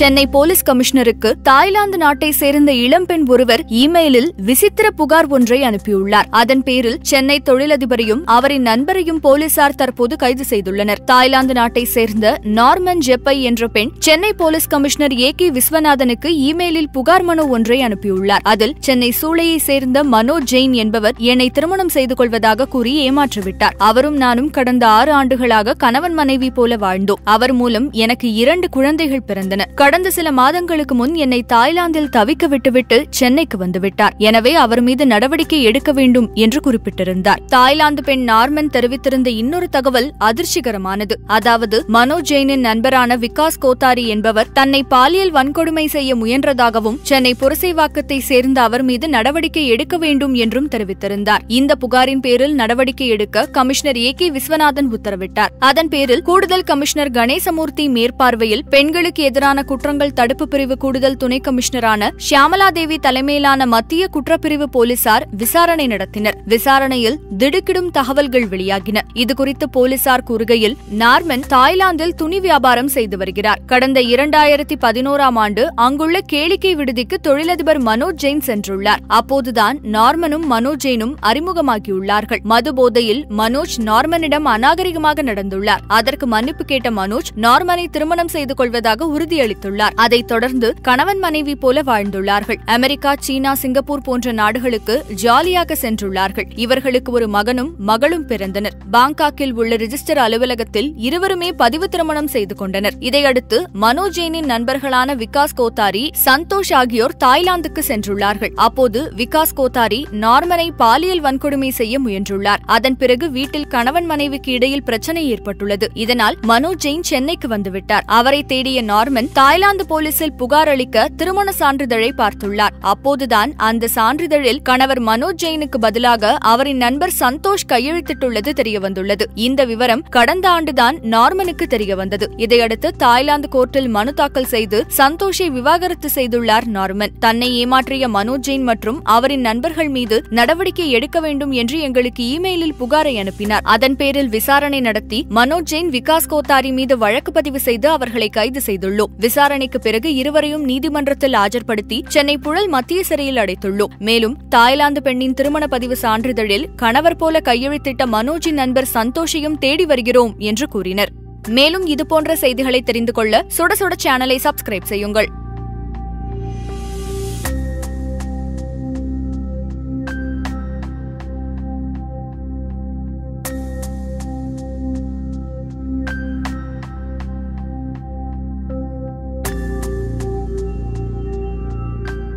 Chennai police கமிஷனருக்கு Thailand நாட்டை சேர்ந்த இளம்பெண் ஒருவர் இமெயிலில் விசித்திர புகார் ஒன்றை அனுப்பியுள்ளார். அதன் பேரில் சென்னை தொழிலதிபரையும் அவரின் நண்பரையும் போலீசார் தற்போது கைது செய்துள்ளனர். தாய்லாந்து நாட்டை சேர்ந்த நார்மன் ஜெப்பை என்ற பெண் Chennai police commissioner A K விஸ்வநாதனுக்கு இமெயிலில் புகார் மனு ஒன்றை அனுப்பியுள்ளார். அதில் சென்னை சூளையை சேர்ந்த மனோஜ் ஜெயின் என்பவர் என்னை திருமணம் செய்து கொள்வதாக கூறி ஏமாற்றிவிட்டார். அவரும் நானும் கடந்த ஆறு ஆண்டுகளாக கணவன் மனைவி போல வாழ்ந்தோம். அவர் மூலம் எனக்கு இரண்டு குழந்தைகள் பிறந்தன. கடந்த சில மாதங்களுக்கு முன் என்னை தாய்லாந்தில் தவிக்க விட்டுவிட்டு சென்னைக்கு வந்துவிட்டார். எனவே அவர் மீது நடவடிக்கை எடுக்க வேண்டும் என்று குறிப்பிட்டிருந்தார். தாய்லாந்து பெண் நார்மன் தெரிவித்திருந்த இன்னொரு தகவல் அதிர்ச்சிகரமானது. அதாவது மனோ ஜெயினின் நண்பரான விகாஸ் கோத்தாரி என்பவர் தன்னை பாலியல் வன்கொடுமை செய்ய முயன்றதாகவும் சென்னை புரசைவாக்கத்தை சேர்ந்த அவர் மீது நடவடிக்கை எடுக்க வேண்டும் என்றும் தெரிவித்திருந்தார். இந்த புகாரின் பேரில் நடவடிக்கை எடுக்க கமிஷனர் ஏ கே விஸ்வநாதன் உத்தரவிட்டார். அதன் பேரில் கூடுதல் கமிஷனர் கணேசமூர்த்தி மேற்பார்வையில் பெண்களுக்கு எதிரான குற்றங்கள் தடுப்பு பிரிவு கூடுதல் துணை கமிஷனரான ஷியாமலா தேவி தலைமையிலான மத்திய குற்றப்பிரிவு போலீசார் விசாரணை நடத்தினர். விசாரணையில் திடுக்கிடும் தகவல்கள் வெளியாகின. இதுகுறித்து போலீசார் கூறுகையில் நார்மன் தாய்லாந்தில் துணி வியாபாரம் செய்து வருகிறார். கடந்த இரண்டாயிரத்தி பதினோராம் ஆண்டு அங்குள்ள கேளிக்கை விடுதிக்கு தொழிலதிபர் மனோஜ் ஜெயின் சென்றுள்ளார். அப்போதுதான் நார்மனும் மனோஜ் ஜெயினும் அறிமுகமாகியுள்ளார்கள். மது போதையில் மனோஜ் நார்மனிடம் அநாகரிகமாக நடந்துள்ளார். அதற்கு மன்னிப்பு கேட்ட மனோஜ் நார்மனை திருமணம் செய்து கொள்வதாக உறுதியளித்துள்ளார். அதைத் தொடர்ந்து கணவன் மனைவி போல வாழ்ந்துள்ளார்கள். அமெரிக்கா சீனா சிங்கப்பூர் போன்ற நாடுகளுக்கு ஜாலியாக சென்றுள்ளார்கள். இவர்களுக்கு ஒரு மகனும் மகளும் பிறந்தனர். பாங்காக்கில் உள்ள ரிஜிஸ்டர் அலுவலகத்தில் இருவருமே பதிவு திருமணம் செய்து கொண்டனர். இதையடுத்து மனோஜ் நண்பர்களான விகாஸ் கோத்தாரி சந்தோஷ் ஆகியோர் தாய்லாந்துக்கு சென்றுள்ளார்கள். அப்போது விகாஸ் கோத்தாரி நார்மனை பாலியல் வன்கொடுமை செய்ய முயன்றுள்ளார். அதன் பிறகு வீட்டில் கணவன் மனைவிக்கு இடையில் பிரச்சனை ஏற்பட்டுள்ளது. இதனால் மனோஜ் ஜெயின் சென்னைக்கு வந்துவிட்டார். அவரை தேடிய நார்மன் தாய்லாந்து போலீசில் புகார் அளிக்க திருமண சான்றிதழை பார்த்துள்ளார். அப்போதுதான் அந்த சான்றிதழில் கணவர் மனோஜ் ஜெயினுக்கு பதிலாக அவரின் நண்பர் சந்தோஷ் கையெழுத்திட்டுள்ளது தெரியவந்துள்ளது. இந்த விவரம் கடந்த ஆண்டுதான் நார்மனுக்கு தெரியவந்தது. இதையடுத்து தாய்லாந்து கோர்ட்டில் மனு தாக்கல் செய்து சந்தோஷை விவாகரத்து செய்துள்ளார் நார்மன். தன்னை ஏமாற்றிய மனோஜ் ஜெயின் மற்றும் அவரின் நண்பர்கள் மீது நடவடிக்கை எடுக்க வேண்டும் என்று எங்களுக்கு இமெயிலில் புகாரை அனுப்பினார். அதன் பேரில் விசாரணை நடத்தி மனோஜ் ஜெயின் விகாஸ் கோத்தாரி மீது வழக்கு பதிவு செய்து அவர்களை கைது செய்துள்ளோம். விசாரணைக்கு பிறகு இருவரையும் நீதிமன்றத்தில் ஆஜர்படுத்தி சென்னை புழல் மத்திய சிறையில் அடைத்துள்ளோம். மேலும் தாய்லாந்து பெண்ணின் திருமண பதிவு சான்றிதழில் கணவர் போல கையெழுத்திட்ட மனோஜின் நண்பர் சந்தோஷையும் தேடி வருகிறோம் என்று கூறினர். மேலும் இதுபோன்ற செய்திகளை தெரிந்து கொள்ள சுட சுட சேனலை சப்ஸ்கிரைப் செய்யுங்கள்.